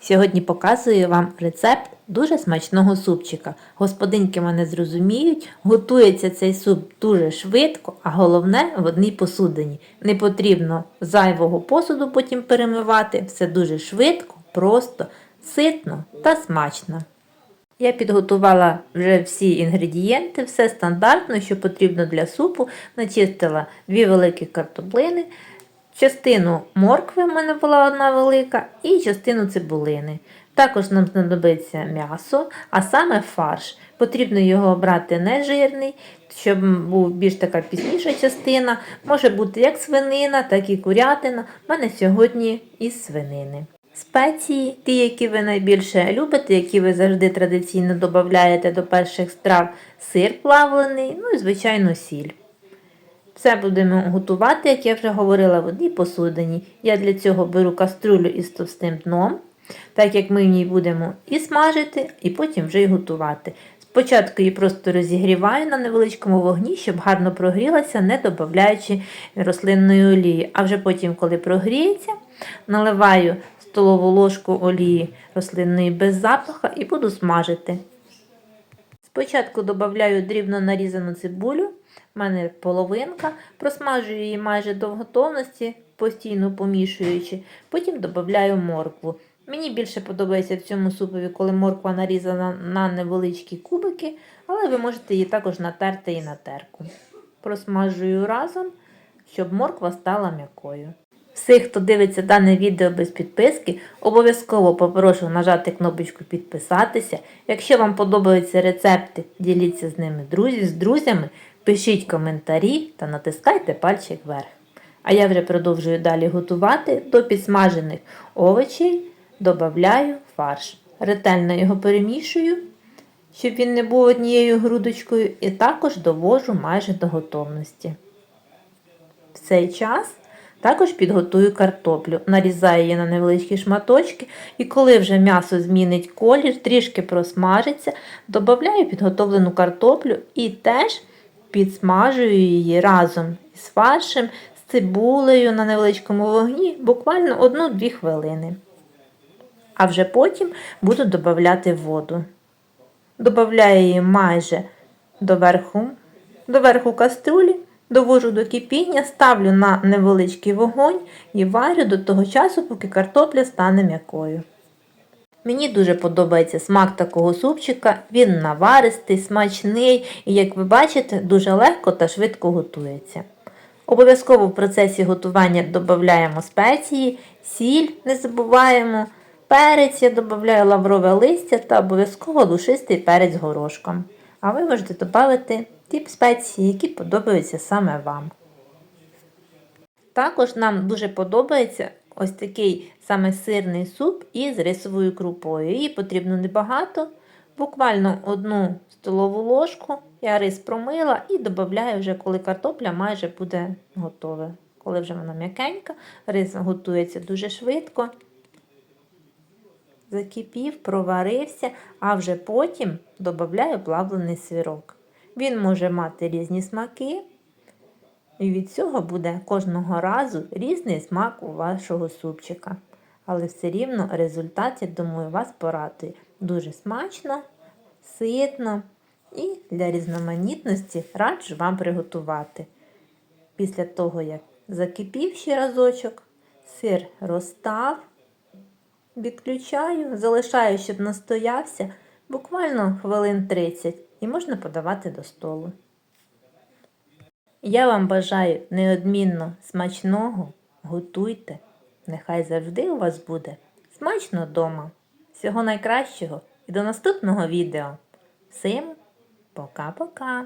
Сьогодні показую вам рецепт дуже смачного супчика. Господинки мене зрозуміють, готується цей суп дуже швидко, а головне в одній посудині. Не потрібно зайвого посуду потім перемивати. Все дуже швидко, просто, ситно та смачно. Я підготувала вже всі інгредієнти, все стандартно, що потрібно для супу. Начистила дві великі картоплини, частину моркви в мене була одна велика, і частину цибулини. Також нам знадобиться м'ясо, а саме фарш. Потрібно його брати не жирний, щоб був більш така пізніша частина. Може бути як свинина, так і курятина. У мене сьогодні із свинини. Спеції, ті, які ви найбільше любите, які ви завжди традиційно додаєте до перших страв, сир плавлений, ну і, звичайно, сіль. Все будемо готувати, як я вже говорила, в одній посудині. Я для цього беру каструлю із товстим дном, так як ми в ній будемо і смажити, і потім вже й готувати. Спочатку її просто розігріваю на невеличкому вогні, щоб гарно прогрілася, не додаючи рослинної олії. А вже потім, коли прогріється, наливаю столову ложку олії рослинної без запаха і буду смажити. Спочатку додаю дрібно нарізану цибулю, в мене половинка, просмажую її майже до готовності, постійно помішуючи, потім додаю моркву. Мені більше подобається в цьому супові, коли морква нарізана на невеличкі кубики, але ви можете її також натерти і на терку. Просмажую разом, щоб морква стала м'якою. Всіх, хто дивиться дане відео без підписки, обов'язково попрошу нажати кнопочку підписатися. Якщо вам подобаються рецепти, діліться з ними друзі, з друзями, пишіть коментарі та натискайте пальчик вверх. А я вже продовжую далі готувати до підсмажених овочей, додаю фарш. Ретельно його перемішую, щоб він не був однією грудочкою, і також довожу майже до готовності. В цей час також підготую картоплю, нарізаю її на невеличкі шматочки, і коли вже м'ясо змінить колір, трішки просмажиться, додаю підготовлену картоплю і теж підсмажую її разом із фаршем, з цибулею на невеличкому вогні, буквально 1-2 хвилини. А вже потім буду додавати воду. Добавляю її майже до верху, до каструлі. Довожу до кипіння, ставлю на невеличкий вогонь і варю до того часу, поки картопля стане м'якою. Мені дуже подобається смак такого супчика, він наваристий, смачний і, як ви бачите, дуже легко та швидко готується. Обов'язково в процесі готування додаємо спеції, сіль не забуваємо, перець я додаю лаврове листя та обов'язково душистий перець горошком. А ви можете додати ті спеції, які подобаються саме вам. Також нам дуже подобається ось такий саме сирний суп із рисовою крупою. Її потрібно небагато, буквально одну столову ложку. Я рис промила і додаю вже, коли картопля майже буде готова. Коли вже вона м'якенька, рис готується дуже швидко. Закипів, проварився, а вже потім додаю плавлений сирок. Він може мати різні смаки, і від цього буде кожного разу різний смак у вашого супчика. Але все рівно результат, я думаю, вас порадує. Дуже смачно, ситно і для різноманітності раджу вам приготувати. Після того, як закипів ще разочок, сир розстав, відключаю, залишаю, щоб настоявся буквально хвилин 30 і можна подавати до столу. Я вам бажаю неодмінно смачного, готуйте, нехай завжди у вас буде смачно вдома. Всього найкращого і до наступного відео. Всім пока-пока!